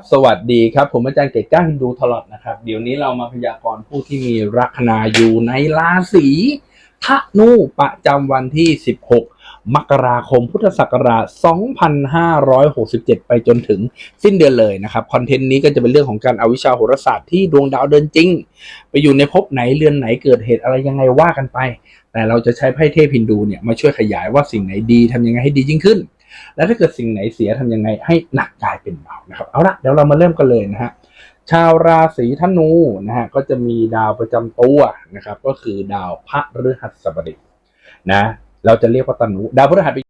ับสวัสดีครับ ผมอาจารย์เกตก้าฮินดูทลอดนะครับ เดี๋ยวนี้เรามาพยากรณ์ผู้ที่มีลัคนาอยู่ในราศีธนูประจำวันที่ 16 มกราคมพุทธศักราช 2567 ไปจนถึงสิ้นเดือนเลยนะครับ คอนเทนต์นี้ก็จะเป็นเรื่องของการเอาวิชาโหราศาสตร์ที่ดวงดาวเดินจริง ไปอยู่ในภพไหนเรือนไหนเกิดเหตุอะไรยังไงว่ากันไป แต่เราจะใช้ไพ่เทพฮินดูเนี่ยมาช่วยขยายว่าสิ่งไหนดีทำยังไงให้ดียิ่งขึ้น แล้วถ้าเกิดสิ่งไหนเสียทำยังไงให้หนักกลายเป็นเบานะครับ เอาละเดี๋ยวเรามาเริ่มกันเลยนะฮะชาวราศีธนูนะฮะก็จะมีดาวประจำตัวนะครับ ก็คือดาวพระฤหัสบดีนะ เราจะเรียกว่าตนุดาวพฤหัส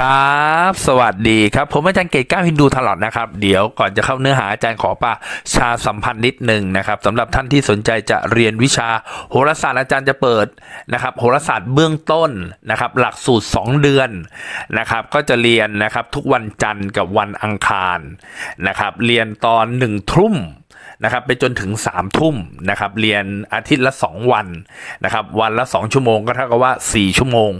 ครับ สวัสดีครับ ผมอาจารย์เกตก้าฮินดูตลอดนะครับ เดี๋ยวก่อนจะเข้าเนื้อหาอาจารย์ขอปะชาสัมพันธ์นิดหนึ่งนะครับสำหรับท่านที่สนใจจะเรียนวิชาโหราศาสตร์อาจารย์จะเปิดนะครับโหราศาสตร์เบื้องต้นนะครับหลักสูตร 2 เดือนนะครับก็จะเรียนนะครับทุกวันจันทร์กับวันอังคารนะครับเรียนตอนหนึ่งทุ่ม นะครับไปจนถึง3ามทุ่มนะครับเรียนอาทิตย์ละ 2 วันนะครับวันละ 2 ชั่วโมงก็เท่ากับว่า 4 ชั่วโมง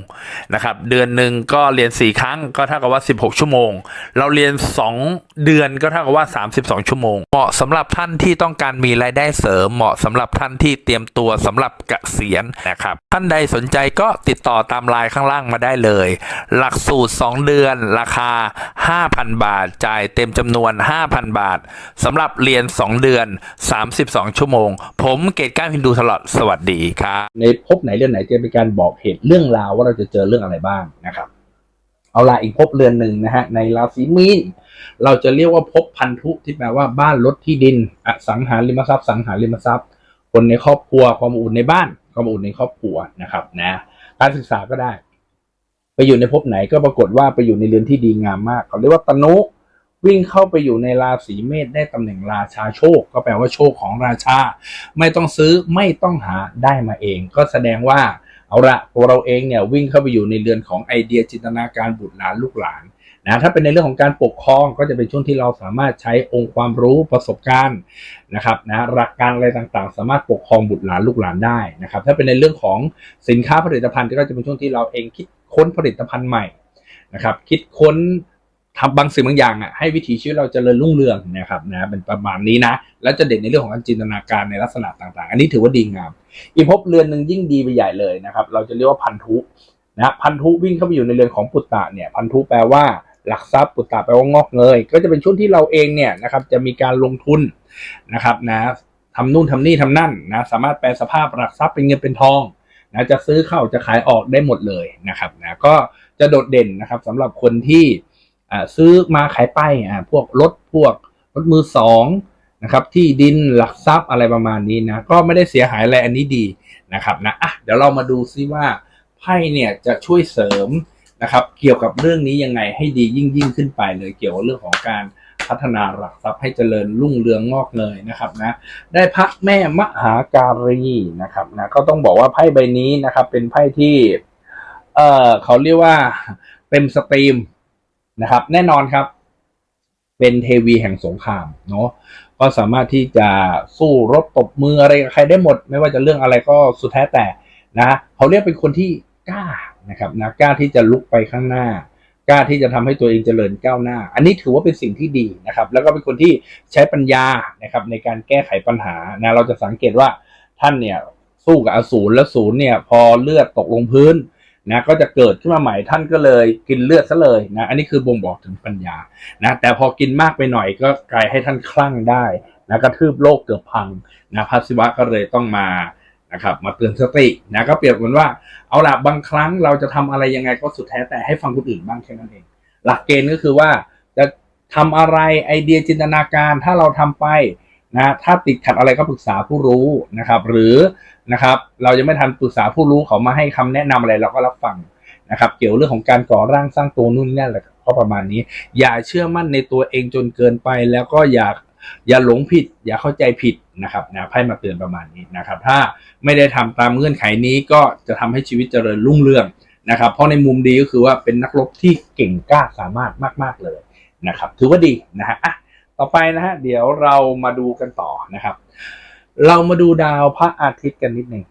นะครับเดือนหนึ่งก็เรียน 4 ครั้งก็เท่ากับว่า 16 ชั่วโมง เราเรียน 2 เดือนก็เท่ากับว่า 32 ชั่วโมง เหมาะสำหรับท่านที่ต้องการมีรายได้เสริม เหมาะสำหรับท่านที่เตรียมตัวสำหรับเกษียณนะครับท่านใดสนใจก็ติดต่อตามไลน์ข้างล่างมาได้เลย หลักสูตร 2 เดือนราคา 5,000 บาท จ่ายเต็มจำนวน 5,000 บาทสำหรับเรียน 2 เดือน32 ชั่วโมง ผมเกตก้าวฮินดูตลอดสวัสดีครับในภพไหนเรือนไหนจะเป็นการบอกเหตุเรื่องราวว่าเราจะเจอเรื่องอะไรบ้างนะครับ เอาละอีกภพเรือนหนึ่งนะฮะในราศีมีนเราจะเรียกว่าภพพันธุที่แปลว่าบ้านรถที่ดินอสังหาริมทรัพย์สังหาริมทรัพย์ คนในครอบครัวความอุ่นในบ้านความอบอุ่นในครอบครัวนะครับนะการศึกษาก็ได้ ไปอยู่ในภพไหนก็ปรากฏว่าไปอยู่ในเรือนที่ดีงามมาก เขาเรียกว่าตนุ วิ่งเข้าไปอยู่ในราศีเมษได้ตำแหน่งราชาโชค ก็แปลว่าโชคของราชา ไม่ต้องซื้อไม่ต้องหาได้มาเอง ก็แสดงว่าเอาละตัวเราเองเนี่ยวิ่งเข้าไปอยู่ในเรือนของไอเดียจินตนาการบุตรหลานลูกหลานนะถ้าเป็นในเรื่องของการปกครองก็จะเป็นช่วงที่เราสามารถใช้องค์ความรู้ประสบการณ์นะครับนะหลักการอะไรต่างๆ สามารถปกครองบุตรหลานลูกหลานได้นะครับถ้าเป็นในเรื่องของสินค้าผลิตภัณฑ์ก็จะเป็นช่วงที่เราเองคิดค้นผลิตภัณฑ์ใหม่นะครับคิดค้น ทำบางสิ่งบางอย่างอะให้วิถีชีวิตเราจเจริญรุ่งเรืองนะครับนะเป็นประมาณนี้นะแล้วจะเด่นในเรื่องของการจินตนาการในลักษณะต่างๆ อันนี้ถือว่าดีงาม อีกภพเรือนหนึ่งยิ่งดีไปใหญ่เลยนะครับ เราจะเรียกว่าพันธุนะพันธุวิ่งเข้าไปอยู่ในเรือนของปุตตะเนี่ยพันธุแปลว่าหลักทรัพย์ปุตตะแปลว่างอกเงยก็จะเป็นช่วงที่เราเองเนี่ยนะครับจะมีการลงทุนนะครับนะทำนู่นทำนี่ทำนั่นนะสามารถแปลสภาพหลักทรัพย์เป็นเงินเป็นทองนะจะซื้อเข้าจะขายออกได้หมดเลยนะครับนะก็จะโดดเด่นนะครับสำหรับคนที่ อ่าซื้อมาขายไปอ่าพวกรถพวกรถมือสองนะครับที่ดินหลักทรัพย์อะไรประมาณนี้นะก็ไม่ได้เสียหายอะไรอันนี้ดีนะครับนะอะเดี๋ยวเรามาดูซิว่าไพ่เนี่ยจะช่วยเสริมนะครับ เกี่ยวกับเรื่องนี้ยังไงให้ดียิ่งยิ่งขึ้นไปเลยเกี่ยวกับเรื่องของการพัฒนาหลักทรัพย์ให้เจริญรุ่งเรืองงอกเงยนะครับนะได้พระแม่มหาการีนะครับนะก็ต้องบอกว่าไพ่ใบนี้นะครับเป็นไพ่ที่เออเขาเรียกว่าเต็มสตรีม นะครับ แน่นอนครับ เป็นเทวีแห่งสงครามเนาะก็สามารถที่จะสู้รบตบมืออะไรกับใครได้หมด ไม่ว่าจะเรื่องอะไรก็สุดแท้แต่นะเขาเรียกเป็นคนที่กล้านะครับนะกล้าที่จะลุกไปข้างหน้ากล้าที่จะทำให้ตัวเองเจริญก้าวหน้า อันนี้ถือว่าเป็นสิ่งที่ดีนะครับ แล้วก็เป็นคนที่ใช้ปัญญานะครับในการแก้ไขปัญหานะเราจะสังเกตว่าท่านเนี่ยสู้กับอสูรแล้วศูนย์เนี่ยพอเลือดตกลงพื้น นะก็จะเกิดขึ้นมาใหม่ท่านก็เลยกินเลือดซะเลยนะอันนี้คือบ่งบอกถึงปัญญานะแต่พอกินมากไปหน่อยก็กลายให้ท่านคลั่งได้นะกระทืบโลกเกือบพังนะพระศิวะก็เลยต้องมานะครับมาเตือนสตินะก็เปรียบเหมือนว่าเอาละบางครั้งเราจะทำอะไรยังไงก็สุดแท้แต่ให้ฟังคนอื่นบ้างแค่นั้นเอง หลักเกณฑ์ก็คือว่าจะทำอะไรไอเดียจินตนาการถ้าเราทำไปนะถ้าติดขัดอะไรก็ปรึกษาผู้รู้นะครับ หรือ นะครับ เราจะไม่ทันปรึกษาผู้รู้เขามาให้คำแนะนำอะไรเราก็รับฟังนะครับ เกี่ยวเรื่องของการก่อร่างสร้างตัวนู่นนี่นั่นแหละก็ประมาณนี้ อย่าเชื่อมั่นในตัวเองจนเกินไป แล้วก็อย่าอย่าหลงผิด อย่าเข้าใจผิดนะครับนะไพ่มาเตือนประมาณนี้นะครับ ถ้าไม่ได้ทำตามเงื่อนไขนี้ก็จะทำให้ชีวิตเจริญรุ่งเรืองนะครับ เพราะในมุมดีก็คือว่าเป็นนักรบที่เก่งกล้าสามารถมาก ๆเลยนะครับ ถือว่าดีนะฮะต่อไปนะฮะเดี๋ยวเรามาดูกันต่อนะครับ เรามาดูดาวพระอาทิตย์กันนิดหนึ่ง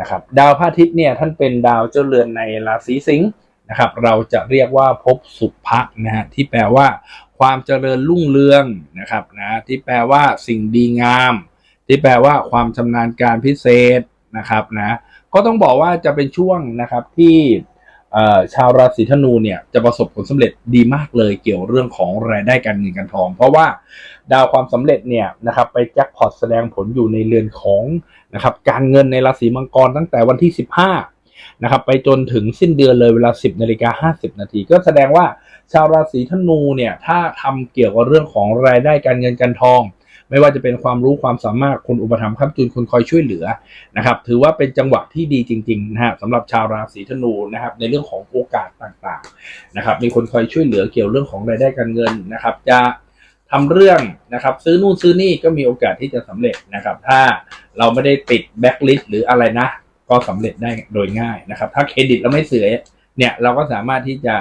นะครับ ดาวพระอาทิตย์เนี่ยท่านเป็นดาวเจ้าเรือนในราศีสิงห์นะครับ เราจะเรียกว่าภพสุภะนะฮะที่แปลว่า ความเจริญรุ่งเรืองนะครับนะที่แปลว่าสิ่งดีงาม ที่แปลว่าความชำนาญการพิเศษนะครับนะก็ต้องบอกว่าจะเป็นช่วงนะครับที่ชาวราศีธนูเนี่ยจะประสบผลสำเร็จดีมากเลยเกี่ยวเรื่องของรายได้การเงินการทอง เพราะว่า ดาวความสำเร็จเนี่ยนะครับไปแจ็คพอตแสดงผลอยู่ในเรือนของนะครับการเงินในราศีมังกรตั้งแต่วันที่ 15นะครับไปจนถึงสิ้นเดือนเลยเวลา 10นาฬิกา50นาทีก็แสดงว่าชาวราศีธนูเนี่ยถ้าทำเกี่ยวกับเรื่องของรายได้การเงินการทอง ไม่ว่าจะเป็นความรู้ความสามารถคนอุปถัมภ์ค้ำจุนคนคอยช่วยเหลือนะครับถือว่าเป็นจังหวะที่ดีจริงๆนะฮะสำหรับชาวราศีธนูนะครับในเรื่องของโอกาสต่างๆนะครับมีคนคอยช่วยเหลือเกี่ยวเรื่องของรายได้การเงินนะครับจะ ทำเรื่องนะครับ ซื้อนู่นซื้อนี่ก็มีโอกาสที่จะสำเร็จนะครับ ถ้าเราไม่ได้ติดแบ็คลิสต์หรืออะไรนะ ก็สำเร็จได้โดยง่ายนะครับ ถ้าเครดิตเราไม่เสียเนี่ยเราก็สามารถที่จะ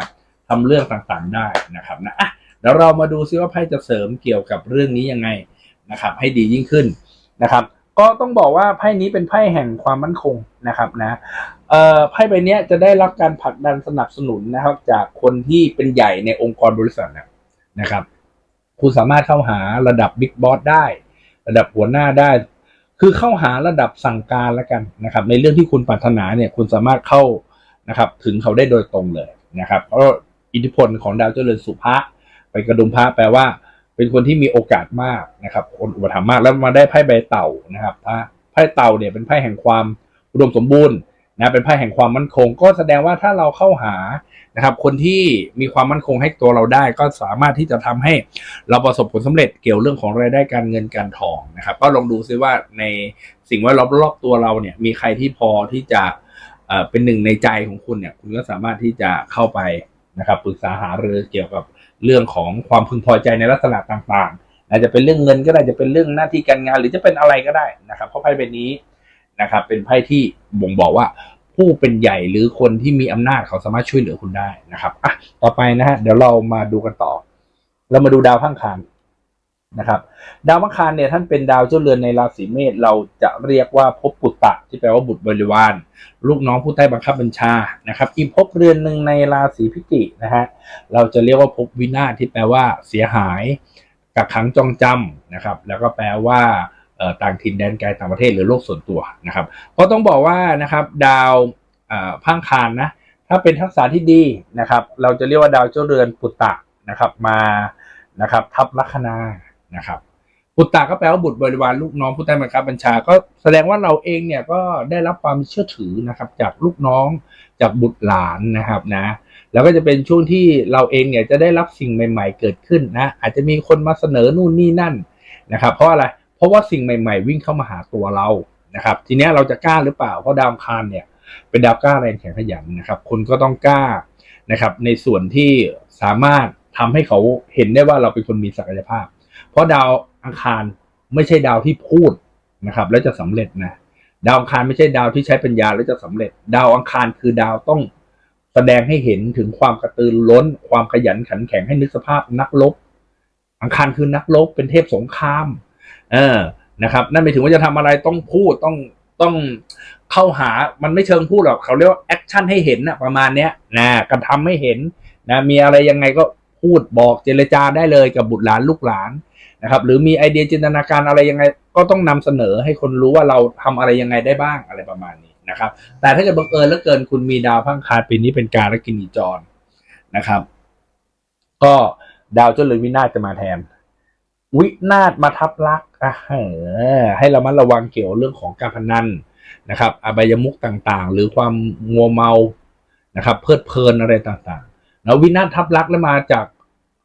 ทำเรื่องต่างๆได้นะครับนะอะเดี๋ยวเรามาดูซิว่าไพ่จะเสริมเกี่ยวกับเรื่องนี้ยังไงนะครับ ให้ดียิ่งขึ้นนะครับ ก็ต้องบอกว่าไพ่นี้เป็นไพ่แห่งความมั่นคงนะครับนะเอ่อไพ่ใบนี้จะได้รับการผลักดันสนับสนุนนะครับ จากคนที่เป็นใหญ่ในองค์กรบริษัทนะครับ คุณสามารถเข้าหาระดับบิ๊กบอสได้ ระดับหัวหน้าได้ คือเข้าหาระดับสั่งการแล้วกันนะครับ ในเรื่องที่คุณปรารถนาเนี่ยคุณสามารถเข้านะครับถึงเขาได้โดยตรงเลยนะครับเพราะอิทธิพลของดาวเจริญสุภะไปกระดุมพระแปลว่า เป็นคนที่มีโอกาสมากนะครับ คนอุปถัมภ์มากแล้วมาได้ไพ่ใบเต่านะครับพระไพ่เต่าเนี่ยเป็นไพ่แห่งความอุดมสมบูรณ์ นะเป็นไพ่แห่งความมั่นคง ก็แสดงว่าถ้าเราเข้าหานะครับ คนที่มีความมั่นคงให้ตัวเราได้ ก็สามารถที่จะทำให้เราประสบผลสำเร็จเกี่ยวเรื่องของรายได้การเงินการทองนะครับ ก็ลองดูซิว่าในสิ่งแวดล้อมรอบตัวเราเนี่ย มีใครที่พอที่จะเอ่อเป็นหนึ่งในใจของคุณเนี่ย คุณก็สามารถที่จะเข้าไปนะครับปรึกษาหารือเกี่ยวกับเรื่องของความพึงพอใจในลักษณะต่างๆอาจจะเป็นเรื่องเงินก็ได้จะเป็นเรื่องหน้าที่การงาน หรือจะเป็นอะไรก็ได้นะครับเพราะไพ่ใบนี้ นะครับ เป็นไพ่ที่บ่งบอกว่าผู้เป็นใหญ่หรือคนที่มีอำนาจเขาสามารถช่วยเหลือคุณได้นะครับอะต่อไปนะฮะเดี๋ยวเรามาดูกันต่อ เรามาดูดาวพังคารนะครับ ดาวพังคารเนี่ยท่านเป็นดาวเจ้าเรือนในราศีเมษเราจะเรียกว่าภพปุตตะที่แปลว่าบุตรบริวาร ลูกน้องผู้ใต้บังคับบัญชานะครับ อีกภพเรือนหนึ่งในราศีพิจิกนะฮะเราจะเรียกว่าภพวินาศที่แปลว่าเสียหายกักขังจองจำนะครับ แล้วก็แปลว่า ต่างถิ่นแดนไกลต่างประเทศหรือโลกส่วนตัวนะครับก็ต้องบอกว่านะครับดาวเอ่อพังคารนะถ้าเป็นทักษะที่ดีนะครับ เราจะเรียกว่าดาวเจ้าเรือนปุตตะนะครับมานะครับทับลัคนานะครับปุตตะก็แปลว่าบุตรบริวารลูกน้องผู้ใต้บังคับบัญชา ก็แสดงว่าเราเองเนี่ยก็ได้รับความเชื่อถือนะครับ จากลูกน้องจากบุตรหลานนะครับนะ แล้วก็จะเป็นช่วงที่เราเองเนี่ยจะได้รับสิ่งใหม่ ๆ เกิดขึ้นนะอาจจะมีคนมาเสนอนู่นนี่นั่นนะครับ เพราะอะไร เพราะว่าสิ่งใหม่ ๆ วิ่งเข้ามาหาตัวเรานะครับ ทีนี้เราจะกล้าหรือเปล่าเพราะดาวอังคารเนี่ย เป็นดาวกล้าแรงแข็งขยันนะครับคุณก็ต้องกล้านะครับ ในส่วนที่สามารถทำให้เขาเห็นได้ว่าเราเป็นคนมีศักยภาพ เพราะดาวอังคารไม่ใช่ดาวที่พูดนะครับ แล้วจะสำเร็จนะดาวอังคารไม่ใช่ดาวที่ใช้ปัญญาแล้วจะสำเร็จ ดาวอังคารคือดาวต้องแสดงให้เห็นถึงความกระตือร้น ความขยันขันแข็งให้นึกสภาพนักรบอังคารคือนักรบเป็นเทพสงคราม เออนะครับ นั่นหมายถึงว่าจะทำอะไรต้องพูดต้องต้องเข้าหามันไม่เชิงพูดหรอกเขาเรียกว่าแอคชั่นให้เห็นนะประมาณเนี้ยนะกระทำให้เห็นนะมีอะไรยังไงก็พูดบอกเจรจาได้เลยกับบุตรหลานลูกหลานนะครับ หรือมีไอเดียจินตนาการอะไรยังไง ก็ต้องนำเสนอให้คนรู้ว่าเราทำอะไรยังไงได้บ้างอะไรประมาณนี้นะครับ แต่ถ้าเกิดบังเอิญแล้วเกินคุณมีดาวพังคารปีนี้เป็นการและกินีจรนะครับ ก็ดาวเจ้าเรือนวินาศจะมาแทน วินาศมาทับลักษณ์อะให้เรามัดระวังเกี่ยวเรื่องของการพนันนะครับอบายมุกต่างๆ หรือความงัวเมานะครับ เพลิดเพลินอะไรต่างๆ แล้ววินาศทับลักษ์แล้วมาจาก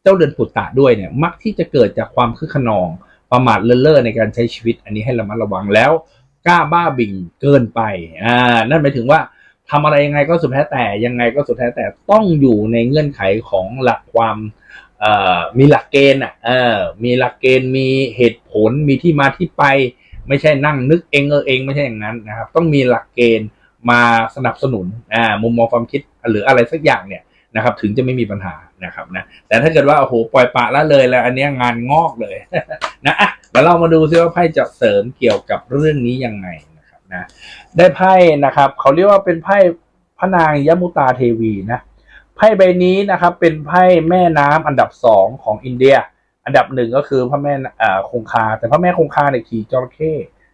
เจ้าเรือนปุตตะด้วยเนี่ย มักที่จะเกิดจากความคึกขนอง ประมาทเลินเล่อในการใช้ชีวิต อันนี้ให้ระมัดระวังแล้วกล้าบ้าบิ่งเกินไป อ่า นั่นหมายถึงว่าทำอะไรยังไงก็สุดแท้แต่ยังไงก็สุดแท้แต่ต้องอยู่ในเงื่อนไขของหลักความ มีหลักเกณฑ์อะเออมีหลักเกณฑ์มีเหตุผลมีที่มาที่ไป ไม่ใช่นั่งนึกเองเออเองไม่ใช่อย่างนั้นนะครับ ต้องมีหลักเกณฑ์มาสนับสนุนอ่ามุมมองความคิดหรืออะไรสักอย่างเนี่ยนะครับ ถึงจะไม่มีปัญหานะครับนะแต่ถ้าเกิดว่าโอ้โหปล่อยปะละเลยแล้ว อันนี้งานงอกเลยนะอะเดี๋ยวเรามาดูซิว่าไพ่จะเสริมเกี่ยวกับเรื่องนี้ยังไงนะครับนะได้ไพ่นะครับเขาเรียกว่าเป็นไพ่พระนางยมุตาเทวีนะ ไพ่ใบนี้นะครับเป็นไพ่แม่น้ำอันดับสองของอินเดีย อันดับหนึ่งก็คือพระแม่อ่าคงคา แต่พระแม่คงคาเนี่ยขี่จระเข้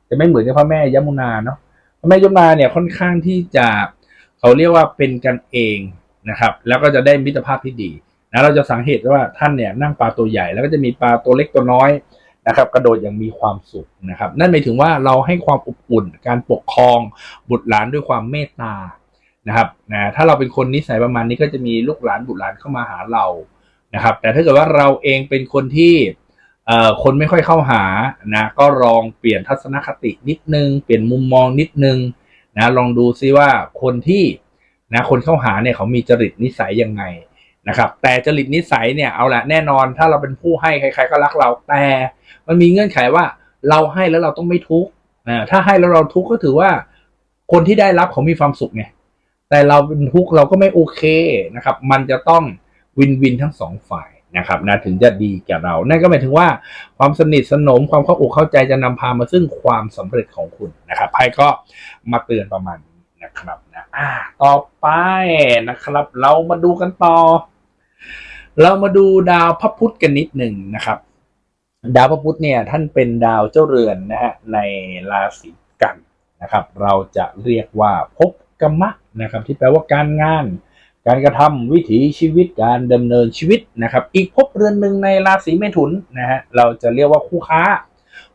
จะไม่เหมือนกับพระแม่ยมุนาเนาะพระแม่ยมุนาเนี่ยค่อนข้างที่จะเขาเรียกว่าเป็นกันเองนะครับ แล้วก็จะได้มิตรภาพที่ดีนะเราจะสังเกตว่าท่านเนี่ยนั่งปลาตัวใหญ่แล้วก็จะมีปลาตัวเล็กตัวน้อยนะครับ กระโดดอย่างมีความสุขนะครับ นั่นหมายถึงว่าเราให้ความอบอุ่นการปกครองบุตรหลานด้วยความเมตตา นะครับนะถ้าเราเป็นคนนิสัยประมาณนี้ก็จะมีลูกหลานบุตรหลานเข้ามาหาเรานะครับ แต่ถ้าเกิดว่าเราเองเป็นคนที่เอ่อคนไม่ค่อยเข้าหานะก็ลองเปลี่ยนทัศนคตินิดนึง เปลี่ยนมุมมองนิดนึงนะลองดูซิว่าคนที่นะคนเข้าหาเนี่ยเขามีจริตนิสัยยังไงนะครับ แต่จริตนิสัยเนี่ยเอาละแน่นอนถ้าเราเป็นผู้ให้ใคร ๆ ก็รักเราแต่มันมีเงื่อนไขว่าเราให้แล้วเราต้องไม่ทุกข์อ่าถ้าให้แล้วเราทุกข์ก็ถือว่าคนที่ได้รับเขามีความสุขไง แต่เราเป็นทุกข์เราก็ไม่โอเคนะครับ มันจะต้องวินวินทั้งสองฝ่ายนะครับนะถึงจะดีแก่เรา นั่นก็หมายถึงว่าความสนิทสนมความเข้าอกเข้าใจจะนำพามาซึ่งความสำเร็จของคุณนะครับไพ่ก็มาเตือนประมาณนี้นะครับนะอ่าต่อไปนะครับ เรามาดูกันต่อ เรามาดูดาวพระพุธกันนิดหนึ่งนะครับ ดาวพระพุธเนี่ยท่านเป็นดาวเจ้าเรือนนะฮะในราศีกันนะครับ เราจะเรียกว่าภพกรรมะ นะครับที่แปลว่าการงาน การกระทำวิถีชีวิตการดำเนินชีวิตนะครับ อีกภพเรือนหนึ่งในราศีเมถุนนะฮะเราจะเรียกว่าคู่ค้า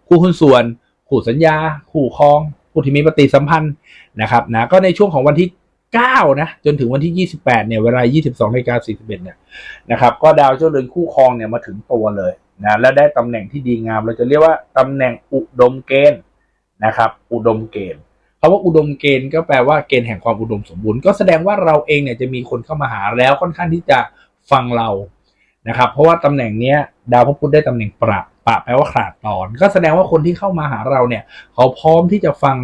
คู่หุ้นส่วน คู่สัญญา คู่ครองผู้ที่มีปฏิสัมพันธ์นะครับนะก็ในช่วงของวันที่9นะจนถึงวันที่ 28เนี่ยเวลา 22นาฬิกา41เนี่ยนะครับก็ดาวเจ้าเรือนคู่ครองเนี่ยมาถึงตัวเลยนะและได้ตำแหน่งที่ดีงาม เราจะเรียกว่าตำแหน่งอุดมเกณฑ์นะครับ อุดมเกณฑ์ คำว่าอุดมเกณฑ์ก็แปลว่าเกณฑ์แห่งความอุดมสมบูรณ์ก็แสดงว่าเราเองเนี่ยจะมีคนเข้ามาหาแล้วค่อนข้างที่จะฟังเรานะครับ เพราะว่าตำแหน่งเนี้ยดาวพระพุธได้ตำแหน่งประปะแปลว่าขาดตอน ก็แสดงว่าคนที่เข้ามาหาเราเนี่ย เขาพร้อมที่จะฟัง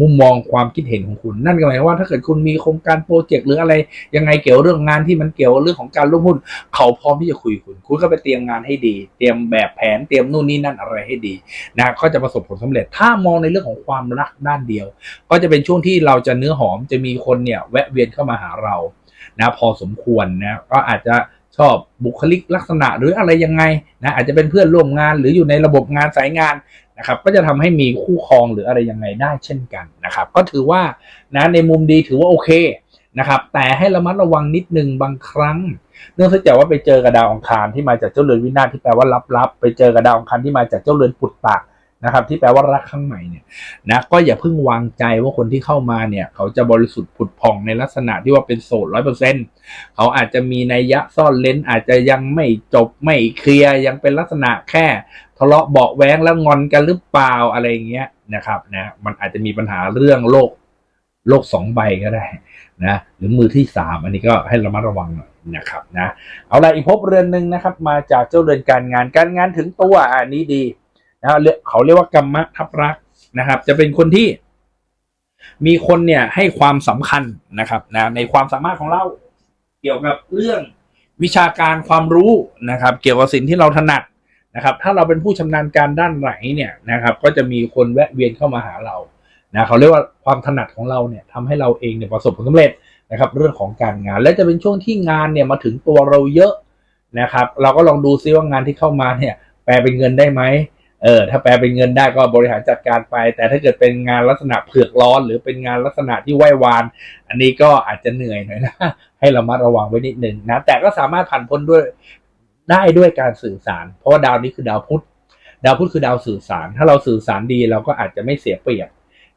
มุมมองความคิดเห็นของคุณ นั่นก็หมายความว่าถ้าเกิดคุณมีโครงการโปรเจกต์หรืออะไรยังไงเกี่ยวเรื่องงานที่มันเกี่ยวเรื่องของการร่วมหุ้น เขาพร้อมที่จะคุยกับคุณ คุณก็ไปเตรียมงานให้ดี เตรียมแบบแผนเตรียมนู่นนี่นั่นอะไรให้ดีนะก็จะประสบผลสำเร็จ ถ้ามองในเรื่องของความรักด้านเดียว ก็จะเป็นช่วงที่เราจะเนื้อหอมจะมีคนเนี่ยแวะเวียนเข้ามาหาเรานะพอสมควรนะก็อาจจะชอบบุคลิกลักษณะหรืออะไรยังไงนะอาจจะเป็นเพื่อนร่วมงานหรืออยู่ในระบบงานสายงาน นะครับก็จะทำให้มีคู่ครองหรืออะไรยังไงได้เช่นกันนะครับ ก็ถือว่านะในมุมดีถือว่าโอเคนะครับ แต่ให้ระมัดระวังนิดนึงบางครั้ง เนื่องจากว่าไปเจอกระดาวอังคารที่มาจากเจ้าเรือนวินาศที่แปลว่าลับๆไปเจอกระดาวอังคารที่มาจากเจ้าเรือนปุตตะ นะครับที่แปลว่ารักข้างใหม่เนี่ยนะก็อย่าเพิ่งวางใจว่าคนที่เข้ามาเนี่ย เขาจะบริสุทธิ์ผุดผ่องในลักษณะที่ว่าเป็นโสดร้อยเปอร์เซ็นต์เขาอาจจะมีนัยยะซ่อนเลนอาจจะยังไม่จบไม่เคลียร์ยังเป็นลักษณะแค่ทะเลาะเบาแว้งแล้วงอนกันหรือเปล่าอะไรเงี้ยนะครับนะมันอาจจะมีปัญหาเรื่องโลกโลกสองใบก็ได้นะหรือมือที่สามอันนี้ก็ให้ระมัดระวังหน่อยนะครับนะเอาละอีกภพเรือนหนึ่งนะครับ มาจากเจ้าเรือนการงานการงานถึงตัวอันนี้ดี นะเขาเรียกว่ากรรมะทับรักนะครับ จะเป็นคนที่มีคนเนี่ยให้ความสำคัญนะครับนะในความสามารถของเรา เกี่ยวกับเรื่องวิชาการความรู้นะครับ เกี่ยวกับสิ่งที่เราถนัดนะครับ ถ้าเราเป็นผู้ชำนาญการด้านไหนเนี่ยนะครับ ก็จะมีคนแวะเวียนเข้ามาหาเรานะเขาเรียกว่าความถนัดของเราเนี่ยทำให้เราเองเนี่ยประสบผลสำเร็จนะครับ เรื่องของการงาน และจะเป็นช่วงที่งานเนี่ยมาถึงตัวเราเยอะนะครับ เราก็ลองดูซิว่างานที่เข้ามาเนี่ย แปลเป็นเงินได้ไหม เออถ้าแปลเป็นเงินได้ก็บริหารจัดการไป แต่ถ้าเกิดเป็นงานลักษณะเผือกร้อน หรือเป็นงานลักษณะที่ไหววาน อันนี้ก็อาจจะเหนื่อยหน่อยนะให้เรามาระวังไว้นิดหนึ่งนะแต่ก็สามารถผ่านพ้นด้วยได้ด้วยการสื่อสาร เพราะว่าดาวนี้คือดาวพุธดาวพุธคือดาวสื่อสาร ถ้าเราสื่อสารดีเราก็อาจจะไม่เสียเปรียบ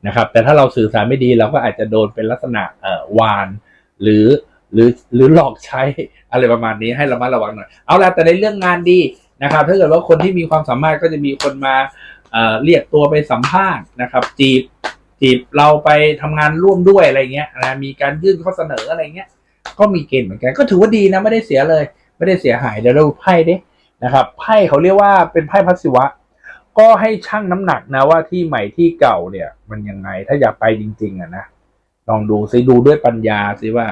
นะครับ แต่ถ้าเราสื่อสารไม่ดีเราก็อาจจะโดนเป็นลักษณะเอ่อวาน หรือหรือหรือหลอกใช้อะไรประมาณนี้ให้เรามาระวังหน่อยเอาละแต่ในเรื่องงานดี นะครับ ถ้าเกิดว่าคนที่มีความสามารถก็จะมีคนมาเเรียกตัวไปสัมภาษณ์นะครับ จีบจีบเราไปทำงานร่วมด้วยอะไรเงี้ยนะมีการยื่นข้อเสนออะไรเงี้ย ก็มีเกณฑ์เหมือนกัน ก็ถือว่าดีนะไม่ได้เสียเลย ไม่ได้เสียหายเดี๋ยวเราไพ่ดินะครับไพ่เขาเรียกว่าเป็นไพ่พัสวะ ก็ให้ชั่งน้ำหนักนะว่าที่ใหม่ที่เก่าเนี่ย มันยังไงถ้าอยากไปจริง ๆอะนะลองดูซิดูด้วยปัญญาซิว่า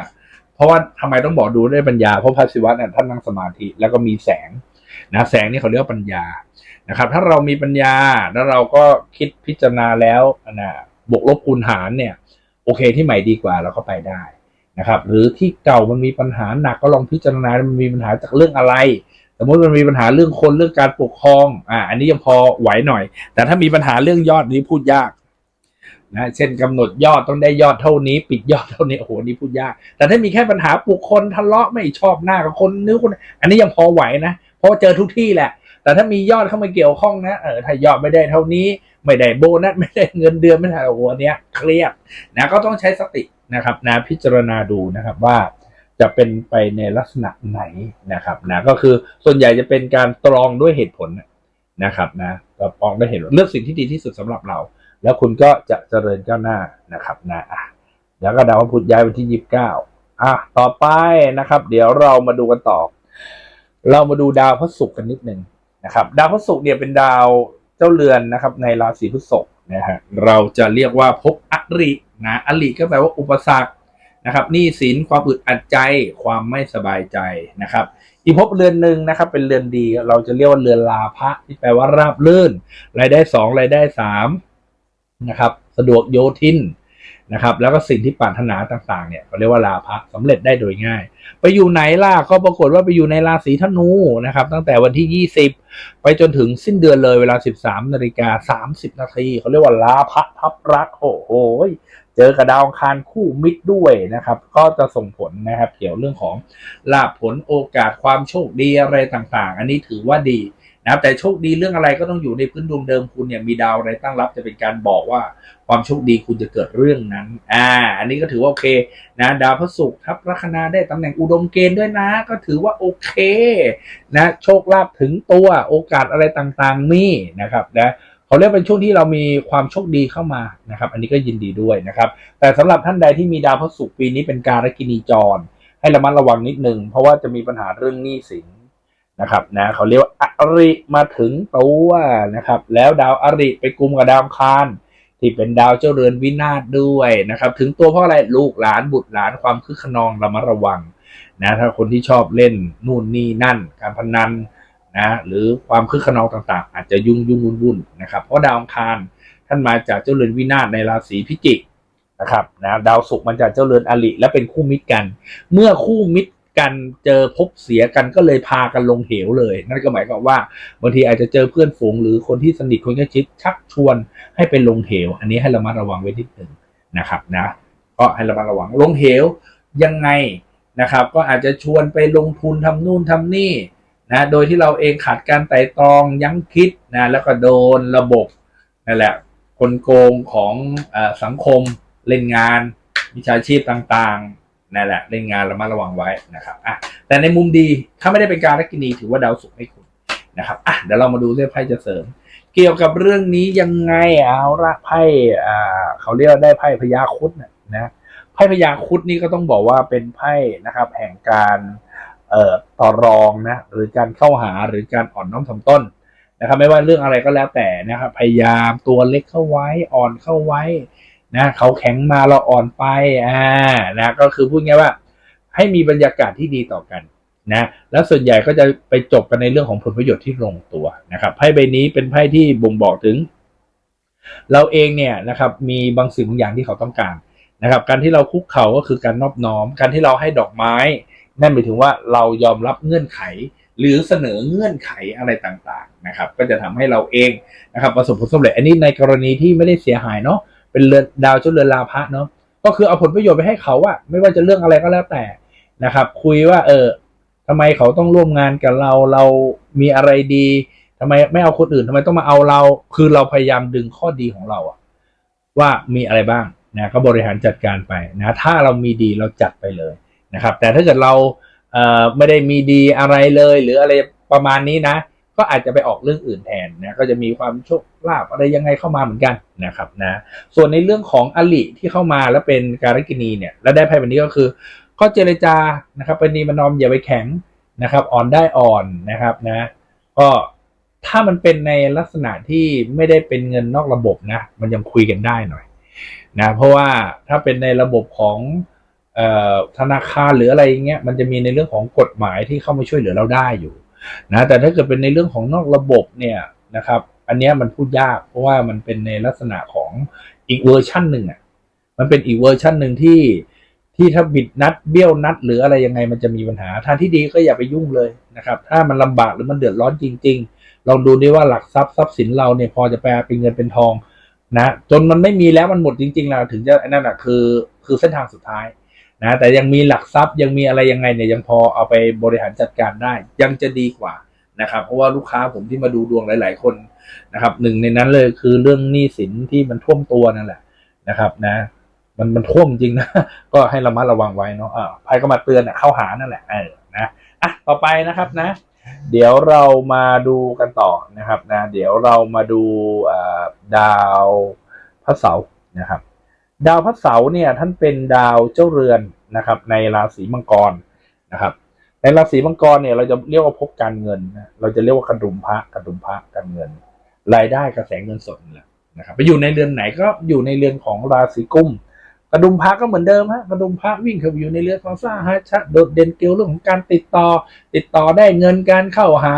เพราะว่าทำไมต้องบอกดูด้วยปัญญาเพราะพัสวะเนี่ยท่านนั่งสมาธิแล้วก็มีแสง นะแสงนี่เขาเรียกปัญญานะครับ ถ้าเรามีปัญญาแล้วเราก็คิดพิจารณาแล้วนะบวกลบคูณหารเนี่ย โอเคที่ใหม่ดีกว่าเราก็ไปได้นะครับ หรือที่เก่ามันมีปัญหาหนักก็ลองพิจารณามันมีปัญหาจากเรื่องอะไร สมมติมันมีปัญหาเรื่องคนเรื่องการปกครองอ่าอันนี้ยังพอไหวหน่อย แต่ถ้ามีปัญหาเรื่องยอดนี้พูดยากนะเช่นกำหนดยอดต้องได้ยอดเท่านี้ ปิดยอดเท่านี้โอ้โหนี่พูดยาก แต่ถ้ามีแค่ปัญหาบุคคลทะเลาะไม่ชอบหน้ากับคนนึกคน อันนี้ยังพอไหวนะ ราะว่าเจอทุกที่แหละ แต่ถ้ามียอดเข้ามาเกี่ยวข้องนะเออถ้ายอดไม่ได้เท่านี้ไม่ได้โบนัสไม่ได้เงินเดือนไม่ได้โอ้โหอันเนี้ยเครียดนะก็ต้องใช้สตินะครับนะพิจารณาดูนะครับว่าจะเป็นไปในลักษณะไหนนะครับนะก็คือส่วนใหญ่จะเป็นการตรองด้วยเหตุผลนะครับนะก็ตรองด้วยเหตุผลเลือกสิ่งที่ดีที่สุดสำหรับเรา แล้วคุณก็จะเจริญก้าวหน้านะครับนะอะแล้วก็ดาวพุธย้ายวันที่ยี่สิบเก้าอะต่อไปนะครับ เดี๋ยวเรามาดูกันต่อ เรามาดูดาวพระศุกร์กันนิดหนึ่งนะครับ ดาวพระศุกร์เนี่ยเป็นดาวเจ้าเรือนนะครับ ในราศีพฤษภนะฮะเราจะเรียกว่าภพอรินะอริก็แปลว่าอุปสรรคนะครับหนี้สินความอึดอัดใจความไม่สบายใจนะครับ อีกภพเรือนหนึ่งนะครับ เป็นเรือนดีเราจะเรียกว่าเรือนลาภะที่แปลว่าราบลื่นรายได้สองรายได้สามนะครับ สะดวกโยทิน นะครับแล้วก็สิ่งที่ปรารถนาต่างๆเนี่ยเขาเรียกว่าลาภะสำเร็จได้โดยง่าย ไปอยู่ไหนล่ะก็ปรากฏว่าไปอยู่ในราศีธนูนะครับ ตั้งแต่วันที่ 20 ไปจนถึงสิ้นเดือนเลยเวลา 13นาฬิกา30นาทีเขาเรียกว่าลาภะทับรักโอ้โหเจอกับดาวอังคารคู่มิตรด้วยนะครับ ก็จะส่งผลนะครับ เกี่ยวเรื่องของลาภผลโอกาสความโชคดีอะไรต่างๆ อันนี้ถือว่าดี นะครับแต่โชคดีเรื่องอะไรก็ต้องอยู่ในพื้นดวงเดิมคุณเนี่ยมีดาวอะไรตั้งรับจะเป็นการบอกว่าความโชคดีคุณจะเกิดเรื่องนั้น อ่า อันนี้ก็ถือว่าโอเคนะดาวพระศุกร์ทับลัคนาได้ตำแหน่งอุดมเกณฑ์ด้วยนะ ก็ถือว่าโอเคนะโชคลาภถึงตัวโอกาสอะไรต่างๆมีนะครับนะเขาเรียกเป็นช่วงที่เรามีความโชคดีเข้ามานะครับ อันนี้ก็ยินดีด้วยนะครับ แต่สำหรับท่านใดที่มีดาวพระศุกร์ปีนี้เป็นการกินีจร ให้ระมัดระวังนิดนึงเพราะว่าจะมีปัญหาเรื่องหนี้สิน นะครับนะเขาเรียกว่าอริมาถึงตัวนะครับ แล้วดาวอริไปกุมกับดาวคารที่เป็นดาวเจ้าเรือนวินาศด้วยนะครับ ถึงตัวเพราะอะไรลูกหลานบุตรหลานความคึกขนองระมัดระวังนะถ้าคนที่ชอบเล่นนู่นนี่นั่น การพนันนะหรือความคึกขนองต่างๆ อาจจะยุ่งยุ่งวุ่นวุ่นนะครับเพราะดาวอังคารท่านมาจากเจ้าเรือนวินาศในราศีพิจิกนะครับนะดาวศุกร์มันจากเจ้าเรือนอริและเป็นคู่มิตรกัน เมื่อคู่มิตร กันเจอพบเสียกันก็เลยพากันลงเหวเลย นั่นก็หมายความว่าบางทีอาจจะเจอเพื่อนฝูงหรือคนที่สนิทคนใกล้ชิดชักชวนให้ไปลงเหว อันนี้ให้ระมัดระวังไว้นิดหนึ่งนะครับนะก็ให้ระมัดระวังลงเหวยังไงนะครับ ก็อาจจะชวนไปลงทุนทำนู่นทำนี่นะโดยที่เราเองขาดการไต่ตรองยั้งคิดนะแล้วก็โดนระบบนั่นแหละคนโกงของอสังคมเล่นงานวิชาชีพต่างๆ นั่นแหละเล่นงานระมัดระวังไว้นะครับอะแต่ในมุมดีถ้าไม่ได้เป็นการรักินีถือว่าดาวสุขให้คุณนะครับอะเดี๋ยวเรามาดูเรื่องไพ่จะเสริม เกี่ยวกับเรื่องนี้ยังไงเอาละไพ่อ่าเขาเรียกได้ไพ่พญาคุดนะนะไพ่พญาคุดนี่ก็ต้องบอกว่าเป็นไพ่นะครับ แห่งการเอ่อต่อรองนะหรือการเข้าหาหรือการอ่อนน้อมถ่อมต้นนะครับ ไม่ว่าเรื่องอะไรก็แล้วแต่นะครับ พยายามตัวเล็กเข้าไว้อ่อนเข้าไว้ นะเขาแข็งมาเราอ่อนไปอ่านะก็คือพูดง่ายว่า ให้มีบรรยากาศที่ดีต่อกันนะแล้วส่วนใหญ่ก็จะไปจบกันในเรื่องของผลประโยชน์ที่ลงตัวนะครับไพ่ใบนี้เป็นไพ่ที่บ่งบอกถึง เราเองเนี่ยนะครับมีบางสิ่งบางอย่างที่เขาต้องการนะครับ การที่เราคุกเข่าก็คือการนอบน้อม การที่เราให้ดอกไม้ นั่นหมายถึงว่าเรายอมรับเงื่อนไข หรือเสนอเงื่อนไขอะไรต่างๆนะครับ ก็จะทำให้เราเองนะครับประสบผลสำเร็จอันนี้ในกรณีที่ไม่ได้เสียหายเนาะ เป็นเรือนดาวเจ้าเรือนลาภะเนาะก็คือเอาผลประโยชน์ไปให้เขาอะไม่ว่าจะเรื่องอะไรก็แล้วแต่นะครับ คุยว่า เออทำไมเขาต้องร่วมงานกับเราเรามีอะไรดีทำไมไม่เอาคนอื่นทำไมต้องมาเอาเรา คือเราพยายามดึงข้อดีของเราอะว่ามีอะไรบ้างนะก็บริหารจัดการไปนะถ้าเรามีดีเราจัดไปเลยนะครับ แต่ถ้าเกิดเราเอ่อไม่ได้มีดีอะไรเลย หรืออะไรประมาณนี้นะ ก็อาจจะไปออกเรื่องอื่นแทนนะก็จะมีความโชคลาภอะไรยังไงเข้ามาเหมือนกันนะครับนะส่วนในเรื่องของอลิที่เข้ามาแล้วเป็นการกินีเนี่ยแล้วได้ไพ่แบบนี้ก็คือก็เจรจานะครับเป็นนีมันอมอย่าไปแข็งนะครับอ่อนได้อ่อนนะครับนะก็ถ้ามันเป็นในลักษณะที่ไม่ได้เป็นเงินนอกระบบนะมันยังคุยกันได้หน่อยนะเพราะว่าถ้าเป็นในระบบของธนาคารหรืออะไรอย่างเงี้ยมันจะมีในเรื่องของกฎหมายที่เข้ามาช่วยเหลือเราได้อยู่ นะแต่ถ้าเกิดเป็นในเรื่องของนอกระบบเนี่ยนะครับ อันนี้มันพูดยากเพราะว่ามันเป็นในลักษณะของอีกเวอร์ชันหนึ่งอะมันเป็นอีกเวอร์ชันหนึ่งที่ที่ถ้าบิดนัดเบี้ยวนัดหรืออะไรยังไงมันจะมีปัญหาทางที่ดีก็อย่าไปยุ่งเลยนะครับ ถ้ามันลำบากหรือมันเดือดร้อนจริง ๆ ลองดูดิว่าหลักทรัพย์ทรัพย์สินเราเนี่ยพอจะแปลเป็นเงินเป็นทองนะจนมันไม่มีแล้วมันหมดจริงๆแล้วถึงจะไอ้นั่นแหะคือ คือเส้นทางสุดท้าย นะแต่ยังมีหลักทรัพย์ยังมีอะไรยังไงเนี่ยยังพอเอาไปบริหารจัดการได้ยังจะดีกว่านะครับ เพราะว่าลูกค้าผมที่มาดูดวงหลาย ๆ คนนะครับหนึ่งในนั้นเลยคือเรื่องหนี้สินที่มันท่วมตัวนั่นแหละนะครับนะ มันมันท่วมจริงนะ ก็ให้ระมัดระวังไว้เนาะอ่าภัยก็มาเตือนเข้าหานั่นแหละเออนะอะต่อไปนะครับนะ เดี๋ยวเรามาดูกันต่อนะครับนะ เดี๋ยวเรามาดูดาวพระเสาร์นะครับ ดาวพระเสาร์เนี่ยท่านเป็นดาวเจ้าเรือนนะครับ ในราศีมังกรนะครับ ในราศีมังกรเนี่ยเราจะเรียกว่าภพการเงินนะเราจะเรียกว่ากระดุมพระกระดุมพระการเงิน รายได้กระแสเงินสดแหละนะครับไปอยู่ในเรือนไหนก็อยู่ในเรือนของราศีกุมกระดุมพระก็เหมือนเดิมฮะกระดุมพระวิ่งเข้าไปอยู่ในเรือนของซ่าฮะชะโดดเด่นเกี่ยวเรื่องของการติดต่อ ติดต่อได้เงินการเข้าหา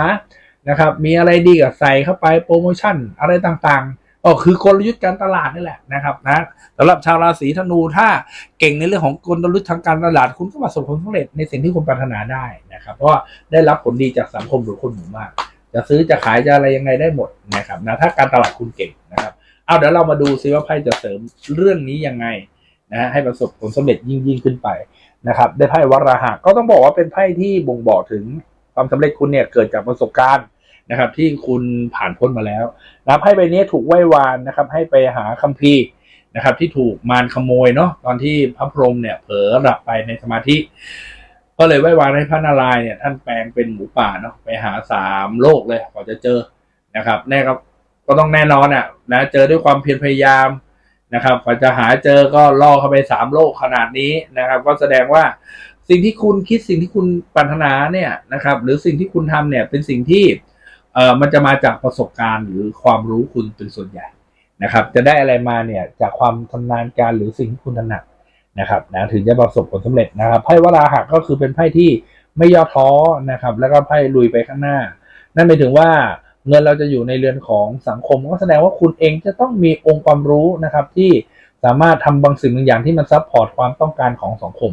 นะครับ มีอะไรดีกับใส่เข้าไปโปรโมชั่นอะไรต่างๆ ก็คือกลยุทธ์การตลาดนี่แหละนะครับนะสำหรับชาวราศีธนูถ้าเก่งในเรื่องของกลยุทธ์ทางการตลาด คุณก็ประสบผลสำเร็จในสิ่งที่คุณปรารถนาได้นะครับ เพราะได้รับผลดีจากสังคมหรือคนหมู่มาก จะซื้อจะขายจะอะไรยังไงได้หมดนะครับนะถ้าการตลาดคุณเก่งนะครับเอาเดี๋ยวเรามาดูซิว่าไพ่จะเสริมเรื่องนี้ยังไงนะให้ประสบผลสำเร็จยิ่งยิ่งขึ้นไปนะครับ ได้ไพ่วราหะก็ต้องบอกว่าเป็นไพ่ที่บ่งบอกถึงความสำเร็จคุณเนี่ยเกิดจากประสบการณ์ นะครับ ที่คุณผ่านพ้นมาแล้วนะไพ่ใบนี้ถูกไหว้วานนะครับ ให้ไปหาคัมภีร์นะครับ ที่ถูกมารขโมยเนาะตอนที่พระพรหมเนี่ยเผลอหลับไปในสมาธิ ก็เลยไหว้วานให้พระนารายณ์เนี่ย ท่านแปลงเป็นหมูป่าเนาะไปหาสามโลกเลยกว่าจะเจอนะครับ แน่ก็ก็ต้องแน่นอนอะนะเจอด้วยความเพียรพยายามนะครับกว่าจะหาเจอก็ล่อเข้าไปสามโลกขนาดนี้นะครับ ก็แสดงว่าสิ่งที่คุณคิดสิ่งที่คุณปรารถนาเนี่ยนะครับ หรือสิ่งที่คุณทำเนี่ยเป็นสิ่งที่ เออมันจะมาจากประสบการณ์หรือความรู้คุณเป็นส่วนใหญ่นะครับ จะได้อะไรมาเนี่ยจากความชำนาญการหรือสิ่งที่คุณถนัดนะครับนะถึงจะประสบผลสำเร็จนะครับไพ่วราหะก็คือเป็นไพ่ที่ไม่ย่อท้อนะครับ แล้วก็ไพ่ลุยไปข้างหน้า นั่นหมายถึงว่าเงินเราจะอยู่ในเรือนของสังคมก็แสดงว่าคุณเองจะต้องมีองค์ความรู้นะครับที่สามารถทำบางสิ่งบางอย่างที่มันซัพพอร์ตความต้องการของสังคม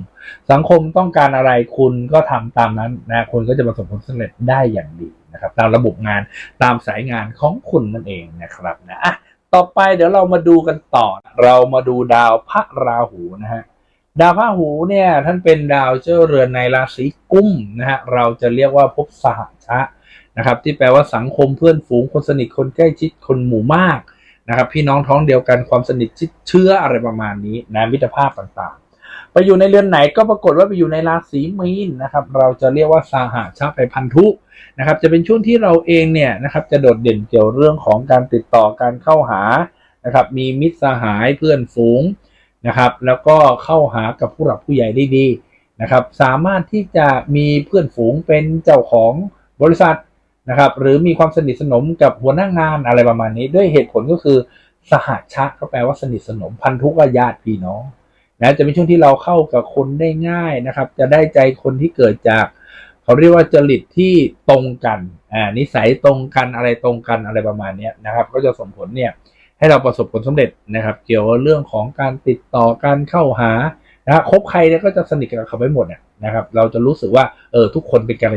สังคมต้องการอะไรคุณก็ทำตามนั้นนะคุณก็จะประสบผลสำเร็จได้อย่างดี นะครับ ตามระบบงานตามสายงานของคุณนั่นเองนะครับนะอะต่อไปเดี๋ยวเรามาดูกันต่อ เรามาดูดาวพระราหูนะฮะดาวพระหูเนี่ยท่านเป็นดาวเจ้าเรือนในราศีกุมนะฮะเราจะเรียกว่าภพสหชะนะครับ ที่แปลว่าสังคมเพื่อนฝูงคนสนิทคนใกล้ชิดคนหมู่มากนะครับ พี่น้องท้องเดียวกันความสนิทชิดเชื้ออะไรประมาณนี้นะมิตรภาพต่างๆ ไปอยู่ในเรือนไหนก็ปรากฏว่าไปอยู่ในราศีมีนนะครับ เราจะเรียกว่าสหชะไปพันธุนะครับจะเป็นช่วงที่เราเองเนี่ยนะครับจะโดดเด่นเกี่ยวเรื่องของการติดต่อการเข้าหานะครับมีมิตรสหายเพื่อนฝูงนะครับแล้วก็เข้าหากับผู้หลักผู้ใหญ่ได้ดีนะครับสามารถที่จะมีเพื่อนฝูงเป็นเจ้าของบริษัทนะครับหรือมีความสนิทสนมกับหัวหน้างานอะไรประมาณนี้ ด้วยเหตุผลก็คือสหชะก็แปลว่าสนิทสนมพันธุกญาติพี่น้องนะจะเป็นช่วงที่เราเข้ากับคนได้ง่ายนะครับ จะได้ใจคนที่เกิดจาก เขาเรียกว่าจริตที่ตรงกันอ่านิสัยตรงกันอะไรตรงกันอะไรประมาณนี้นะครับ ก็จะส่งผลเนี่ยให้เราประสบผลสำเร็จนะครับ เกี่ยวกับเรื่องของการติดต่อการเข้าหานะฮะคบใครเนี่ยก็จะสนิทกับเขาไปหมดเนี่ยนะครับ เราจะรู้สึกว่าเออทุกคนเป็นกัน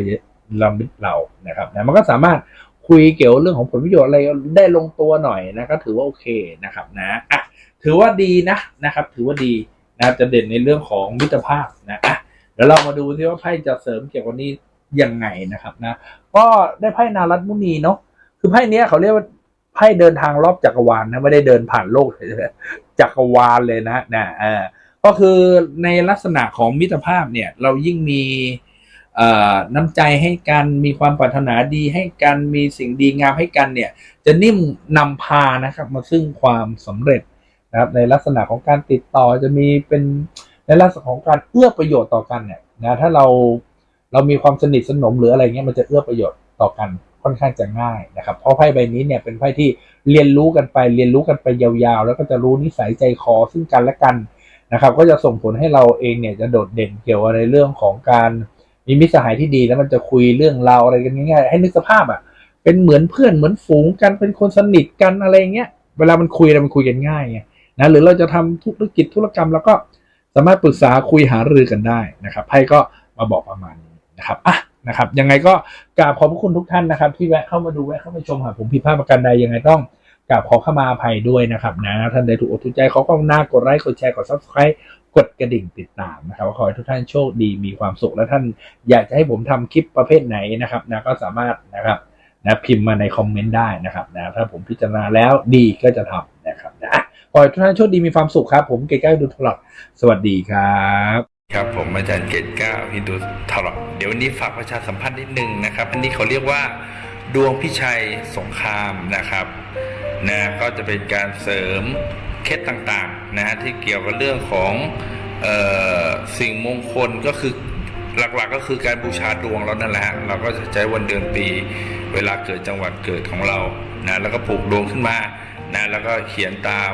เราเรานะครับนะมันก็สามารถคุยเกี่ยวเรื่องของผลประโยชน์อะไรได้ลงตัวหน่อยนะก็ถือว่าโอเคนะครับนะอะถือว่าดีนะนะครับ ถือว่าดีนะจะเด่นในเรื่องของมิตรภาพนะอะ เดี๋ยวเรามาดูซิว่าไพ่จะเสริมเกี่ยวกับนี้ยังไงนะครับนะ ก็ได้ไพ่นารัตมุนีเนาะคือไพ่เนี้ยเขาเรียกว่าไพ่เดินทางรอบจักรวาลนะไม่ได้เดินผ่านโลกจักรวาลเลยนะนะเออก็คือในลักษณะของมิตรภาพเนี่ย เรายิ่งมีน้ำใจให้กันมีความปรารถนาดีให้กันมีสิ่งดีงามให้กันเนี่ย จะนิ่มนำพานะครับ มาซึ่งความสำเร็จนะครับ ในลักษณะของการติดต่อจะมีเป็น ในลักษณะของการเอื้อประโยชน์ต่อกันเนี่ยนะถ้าเราเรามีความสนิทสนมหรืออะไรเงี้ยมันจะเอื้อประโยชน์ต่อกันค่อนข้างจะง่ายนะครับเพราะไพ่ใบนี้เนี่ยเป็นไพ่ที่เรียนรู้กันไปเรียนรู้กันไปยาวๆ แล้วก็จะรู้นิสัยใจคอซึ่งกันและกันนะครับ ก็จะส่งผลให้เราเองเนี่ยจะโดดเด่นเกี่ยวกับในเรื่องของการมีมิตรสหายที่ดีแล้วมันจะคุยเรื่องราวอะไรกันง่ายๆให้นึกสภาพอะเป็นเหมือนเพื่อนเหมือนฝูงกันเป็นคนสนิทกันอะไรเงี้ยเวลามันคุยอะไรมันคุยกันง่ายไงนะหรือเราจะทำธุรกิจธุรกรรมแล้วก็ สามารถปรึกษาคุยหารือกันได้นะครับไพ่ก็มาบอกประมาณนี้นะครับอะนะครับ ยังไงก็กราบขอบพระคุณทุกท่านนะครับ ที่แวะเข้ามาดูแวะเข้ามาชมหากผมผิดพลาดประการใดยังไงต้องกราบขอเข้ามาอภัยด้วยนะครับนะท่านใดถูกอกถูกใจขอความหน้ากดไลค์กดแชร์กด subscribe กดกระดิ่งติดตามนะครับขอให้ทุกท่านโชคดีมีความสุขและท่านอยากจะให้ผมทำคลิปประเภทไหนนะครับนะก็สามารถนะครับนะพิมพ์มาในคอมเมนต์ได้นะครับนะถ้าผมพิจารณาแล้วดีก็จะทำนะครับนะอะ ขอให้ทุกท่านโชคดีมีความสุขครับ ผมเก๋ๆดูตลอดสวัสดีครับ ครับผมอาจารย์เกตเก้าฮินดูทลอดเดี๋ยววันนี้ฝากประชาสัมพันธ์นิดนึงนะครับ อันนี้เขาเรียกว่าดวงพิชัยสงครามนะครับนะก็จะเป็นการเสริมเคล็ดต่างๆนะฮะที่เกี่ยวกับเรื่องของเออสิ่งมงคลก็คือหลักๆก็คือการบูชาดวงเรานั่นแหละฮะเราก็จะใช้วันเดือนปี เวลาเกิดจังหวัดเกิดของเรานะแล้วก็ปลูกดวงขึ้นมานะแล้วก็เขียนตาม